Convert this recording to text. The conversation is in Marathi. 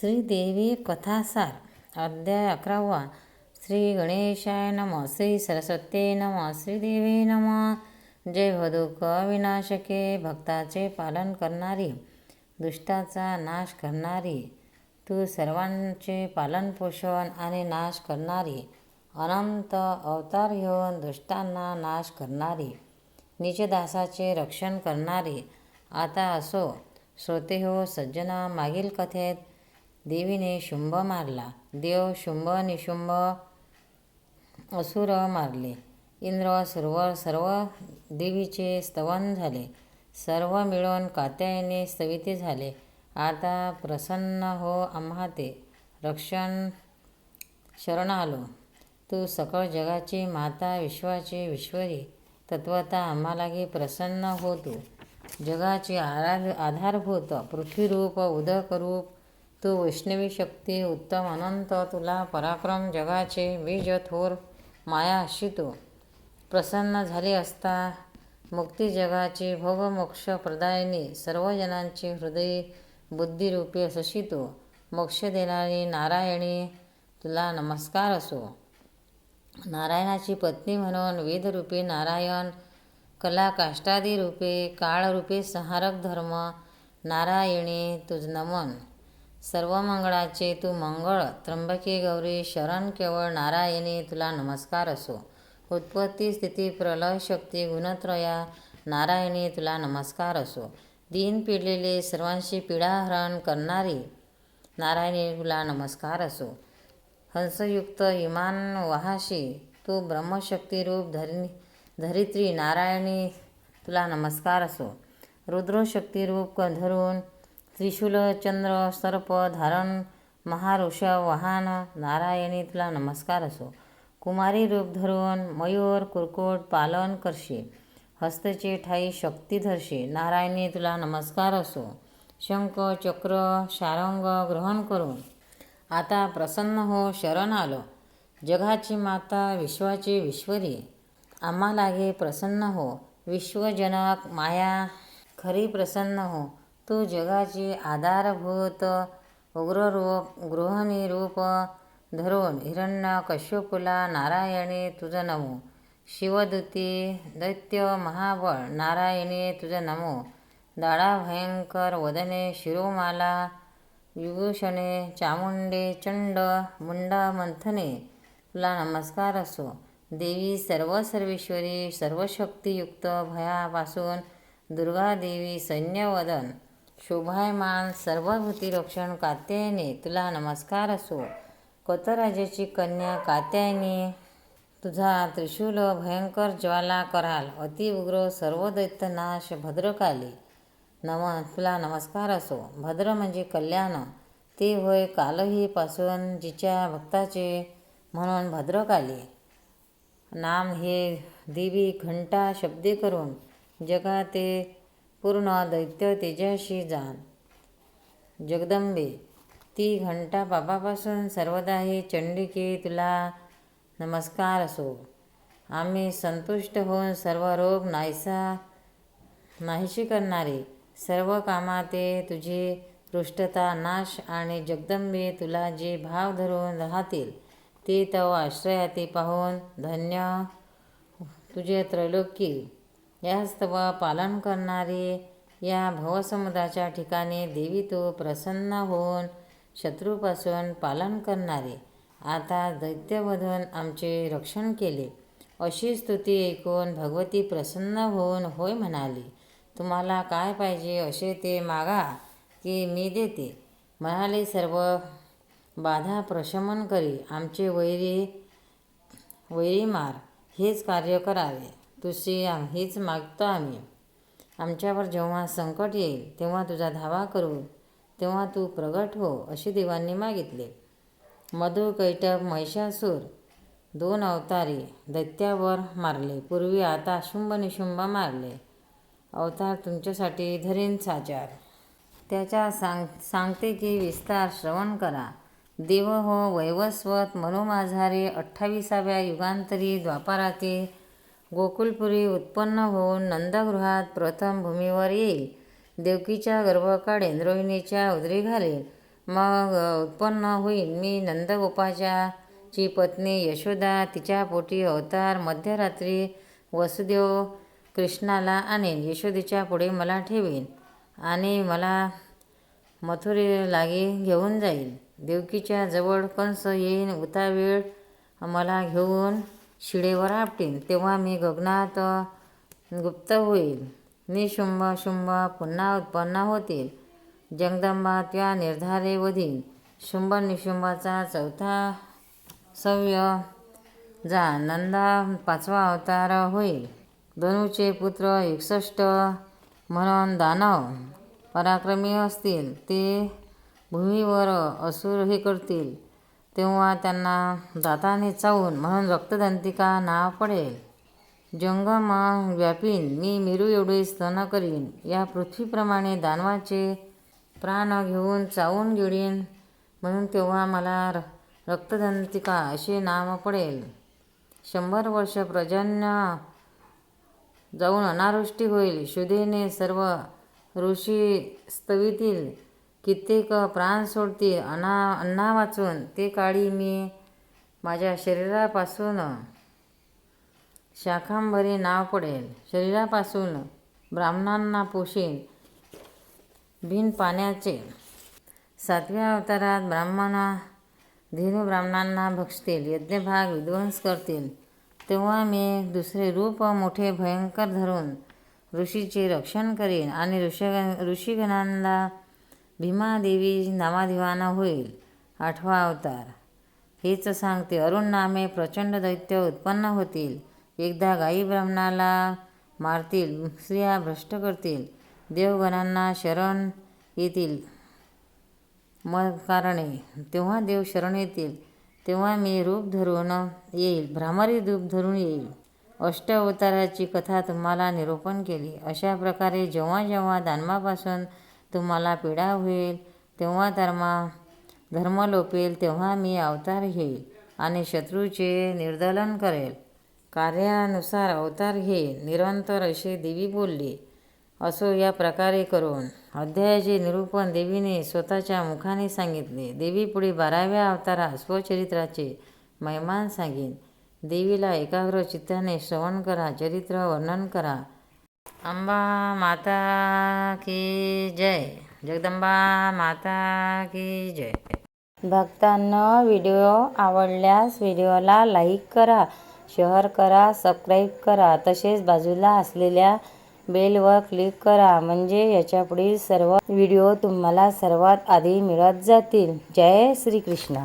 श्रीदेवी कथासार अध्याय अकरावा. श्री गणेशाय नम. श्री सरस्वती नम. श्रीदेवी नम. जय भदुक विनाशके भक्ताचे पालन करणारी दुष्टाचा नाश करणारी तू सर्वांचे पालनपोषण आणि नाश करणारी अनंत अवतार घेऊन दुष्टांना नाश करणारी निजदासाचे रक्षण करणारी आता असो श्रोते हो सज्जना मागील कथेत देवीने शुंभ मारला. देव शुंभ निशुंभ असुर मारले. इंद्र सर्व सर्व देवीचे स्तवन झाले. सर्व मिळून कात्यायने स्तविते झाले. आता प्रसन्न हो आम्हा ते. रक्षण शरण आलो. तू सकळ जगाची माता विश्वाची विश्वरी तत्वता आम्हालाही प्रसन्न हो तू. जगाची आराध आधारभूत पृथ्वीरूप उदकरूप तू वैष्णवी शक्ती उत्तम अनंत तुला पराक्रम जगाचे बीज थोर माया अशी तू. प्रसन्न झाले असता मुक्ती जगाची भोगमोक्ष प्रदायिनी सर्वजनांची हृदय बुद्धिरूपी असशी तू. मोक्ष देणारी नारायणी तुला नमस्कार असो. नारायणाची पत्नी म्हणून वेदरूपी नारायण कला काष्टादी रूपे काळरूपे संहारक धर्म नारायणी तुझ नमन. सर्व मंगळाचे तू मंगळ त्र्यंबके गौरी शरण केवळ नारायणी तुला नमस्कार असो. उत्पत्ती स्थिती प्रलय शक्ती गुणत्रया नारायणी तुला नमस्कार असो. दीन पिडलेले सर्वांशी पीडाहरण करणारी नारायणी तुला नमस्कार असो. हंसयुक्त इमान वहाशी तू ब्रह्मशक्तीरूप धरि धरित्री नारायणी तुला नमस्कार असो. रुद्रशक्तीरूप धरून त्रिशूल चंद्र सर्प धारण महाऋषभ वाहन नारायणी तुला नमस्कार असो. कुमारी रूप धरून मयूर कुरकुट पालन करशी. हस्तचे ठाई शक्ती धरशी. नारायणी तुला नमस्कार असो. शंख चक्र शारंग ग्रहण करून. आता प्रसन्न हो शरण आलो. जगाची माता विश्वाची विश्वरी. आम्हालागे प्रसन्न हो. विश्वजनक माया खरी प्रसन्न हो. तू जगाची आधारभूत उग्ररूप गृहनिरूप धरून हिरण्य कश्यपुला नारायणी तुझं नमो. शिवदूती दैत्य महाबळ नारायणी तुझं नमो. दाडा भयंकर वदने शिरोमाला विभूषणे चामुंडे चंड मुंडा मंथने तुला नमस्कार असो. देवी सर्व सर्वेश्वरी सर्वशक्तियुक्त भयापासून दुर्गादेवी सैन्यवदन शोभायमान. सर्वभूतिरक्षण कात्यायने तुला नमस्कार असो. कतराजाची कन्या कात्यायनी तुझा त्रिशूल भयंकर ज्वाला कराल. अतिउग्र सर्व दैत्यनाश भद्रकाली. नम तुला नमस्कार असो. भद्र म्हणजे कल्याण. ते होय कालही पासून जिच्या भक्ताचे म्हणून भद्रकाली. नाम हे देवी घंटा शब्दे करून जगा ते पूर्ण दैत्य तेजाशी जाण जगदंबे ती घंटा बाबापासून सर्वदा हे चंडिके तुला नमस्कार असो. आम्ही संतुष्ट होऊन सर्व रोग नाहीसा नाहीशी करणारे. सर्व कामाते तुझी पृष्ठता नाश आणि जगदंबे तुला जे भाव धरून राहतील ते तव आश्रयाते पाहून धन्य. तुझे यास्तव पालन करणारे या भवसमुद्राच्या ठिकाणी देवी तो प्रसन्न होऊन शत्रूपासून पालन करणारे. आता दैत्यवधून आमचे रक्षण केले. अशी स्तुती ऐकून भगवती प्रसन्न होऊन होय म्हणाली तुम्हाला काय पाहिजे असे ते मागा की मी देते. म्हणाले सर्व बाधा प्रशमन करी आमचे वैरी वैरी मार हेच कार्य करावे. तुझी हीच मागतो आम्ही. आमच्यावर जेव्हा संकट येईल तेव्हा तुझा धावा करू तेव्हा तू प्रगट हो अशी देवांनी मागितले. मधु कैटक महिषासूर दोन अवतारी दैत्यावर मारले. पूर्वी आता शुंभ निशुंभ मारले. अवतार तुमच्यासाठी धरीन साचार त्याच्या सांग सांगते की विस्तार श्रवण करा. देव हो वैवस्वत मनोमाझारे अठ्ठावीसाव्या युगांतरी द्वापारातील गोकुलपुरी उत्पन्न होऊन नंदगृहात प्रथम भूमीवर येईल. देवकीच्या गर्भकाळेन रोहिणीच्या उदरी घालेल. मग उत्पन्न होईल. मी नंदगोपाच्या ची पत्नी यशोदा तिच्या पोटी अवतार मध्यरात्री वसुदेव कृष्णाला आणेन. यशोदेच्या पुढे मला ठेवेन आणि मला मथुरे लागे घेऊन जाईल. देवकीच्या जवळ कंस येईन. उतावेळ मला घेऊन शिडेवर आपटेन. तेव्हा मी गगनात गुप्त होईल. निशुंभ शुंभ पुन्हा उत्पन्न होतील. जगदंबा त्या निर्धारे वधील शुंभ निशुंभाचा चौथा सव्य जा. नंदा पाचवा अवतार होईल. धनुचे पुत्र एकसष्ट म्हणून दानव पराक्रमी असतील. ते भूमीवर असुर हे करतील. तेव्हा त्यांना दाताने चावून म्हणून रक्तदंतिका नाव पडेल. जंगम व्यापीन मी मेरू एवढे स्तन करीन. या पृथ्वीप्रमाणे दानवाचे प्राण घेऊन चावून गिळीन म्हणून तेव्हा मला र रक्तदंतिका असे नाव पडेल. शंभर वर्ष प्रजन्य जाऊन अनावृष्टी होईल. शुदेने सर्व ऋषी स्तवितील कित्येक प्राण सोडतील अना अन्ना वाचून ते काळी मी माझ्या शरीरापासून शाखांभरी नाव पडेल. शरीरापासून ब्राह्मणांना पोषेल बिन पाण्याचे. सातव्या अवतारात ब्राह्मण धेनू ब्राह्मणांना भक्षतील यज्ञभाग विध्वंस करतील. तेव्हा मी दुसरे रूप मोठे भयंकर धरून ऋषीचे रक्षण करीन आणि ऋषग ऋषीगणांना भीमादेवी नामाधिवाना होईल. आठवा अवतार. हेच सांगते. अरुण नामे प्रचंड दैत्य उत्पन्न होतील. एकदा गायी ब्राह्मणाला मारतील स्त्रिया भ्रष्ट करतील. देवगणांना शरण येतील. मग कारणे. तेव्हा देव शरण येतील. तेव्हा मी रूप धरून येईल. भ्रामरी रूप धरून येईल. अष्ट अवताराची कथा तुम्हाला निरूपण केली. अशा प्रकारे जेव्हा जेव्हा दानवापासून तुम्हाला पीडा होईल तेव्हा धर्मा धर्म लोपेल तेव्हा मी अवतार घेईल आणि शत्रूचे निर्दलन करेल. कार्यानुसार अवतार घेईल निरंतर असे देवी बोलली. असो या प्रकारे करून अध्यायाचे निरूपण देवीने स्वतःच्या मुखाने सांगितले. देवी पुढे बाराव्या अवतारात स्वचरित्राचे महिमान सांगेन. देवीला एकाग्र चित्ताने श्रवण करा चरित्र वर्णन करा. अंबा माता की जय. जगदंबा माता की जय. भक्तांना व्हिडिओ आवडल्यास व्हिडिओला लाईक करा शेअर करा सबस्क्राईब करा. तसेच बाजूला असलेल्या बेलवर क्लिक करा म्हणजे याच्यापुढील सर्व व्हिडिओ तुम्हाला सर्वात आधी मिळत जातील. जय श्रीकृष्ण.